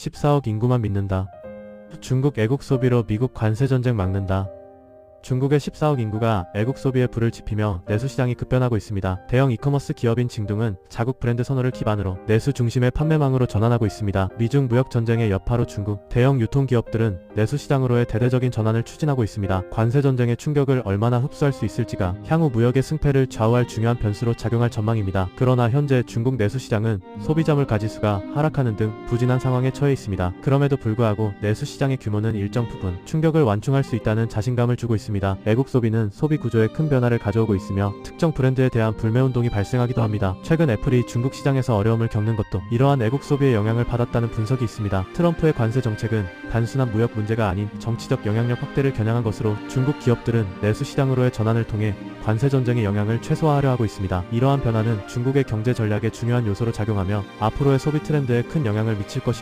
14억 인구만 믿는다. 중국 애국 소비로 미국 관세 전쟁 막는다. 중국의 14억 인구가 애국 소비에 불을 지피며 내수 시장이 급변하고 있습니다. 대형 이커머스 기업인 징둥은 자국 브랜드 선호를 기반으로 내수 중심의 판매망으로 전환하고 있습니다. 미중 무역 전쟁의 여파로 중국 대형 유통 기업들은 내수 시장으로의 대대적인 전환을 추진하고 있습니다. 관세 전쟁의 충격을 얼마나 흡수할 수 있을지가 향후 무역의 승패를 좌우할 중요한 변수로 작용할 전망입니다. 그러나 현재 중국 내수 시장은 소비자물 가지수가 하락하는 등 부진한 상황에 처해 있습니다. 그럼에도 불구하고 내수 시장의 규모는 일정 부분 충격을 완충할 수 있다는 자신감을 주고 있습니다. 애국 소비는 소비 구조에 큰 변화를 가져오고 있으며 특정 브랜드에 대한 불매 운동이 발생하기도 합니다. 최근 애플이 중국 시장에서 어려움을 겪는 것도 이러한 애국 소비의 영향을 받았다는 분석이 있습니다. 트럼프의 관세 정책은 단순한 무역 문제가 아닌 정치적 영향력 확대를 겨냥한 것으로 중국 기업들은 내수 시장으로의 전환을 통해 관세 전쟁의 영향을 최소화하려 하고 있습니다. 이러한 변화는 중국의 경제 전략의 중요한 요소로 작용하며 앞으로의 소비 트렌드에 큰 영향을 미칠 것입니다.